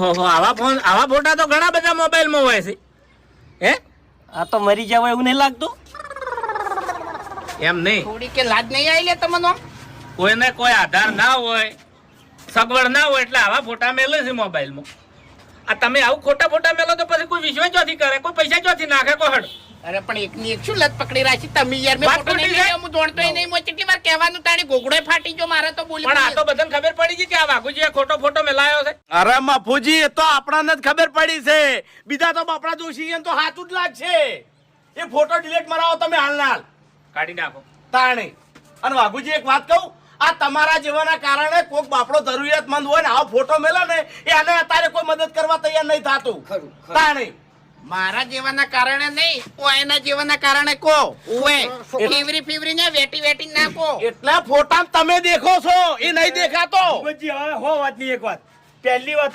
ઓહો હો આવા ફોન આવા ફોટા તો ઘણા બધા મોબાઈલમાં હોય છે. હે? આ તો મરી જવાય એવું નહીં લાગતું? એમ નહીં. થોડી કે લાજ નહીં આવી લે તમને કોઈને કોઈ આધાર ના હોય સગવડ ના હોય એટલે આવા ફોટા મેલે છે મોબાઈલમાં. આ તમે આવું ખોટા ફોટા મેલો તો પછી કોઈ વિશ્વાસ ચોથી કરે કોઈ પૈસા ચોથી નાખે કોઈ હડ. અરે પણ એકની એક શું લત પકડી રાખી? તમે યાર મેં ફોટો નહીં ખોટી હું દોડતોય નહીં મો કેટલી વાર કહેવાનું તાણી ગોગડો ફાટી જો મારે તો બોલી પણ આ તો બધાને ખબર પડી ગઈ કે આ વાઘુજી ખોટો ફોટો મેલાયો છે. અરે માફુજી એ તો આપણાને જ ખબર પડી છે. બીજા તો બાપડા જોશી એમ તો સાચું જ લાગશે એ ફોટો ડિલીટ મરાવો તમે હાલનાલ હાલ. કાઢી નાખો. તાણે. અને વાઘુજી એક વાત કહું આ તમારા જેવાના કારણે કોક બાપડો જરૂરિયાતમંદ હોય ને આવો ફોટો મેલે ને એ આને અત્યારે કોઈ મદદ કરવા તૈયાર નહીં થતું. ખરું, ખરું. તાણે. મારા જીવનના કારણે નહીં એના જીવનના કારણે કો ઉવે ફીવરી ફીવરી ને વેટી વેટી ના કો એટલા ફોટા તમે દેખો છો એ નહીં દેખાતો. હો વાતની એક વાત. પહેલી વાત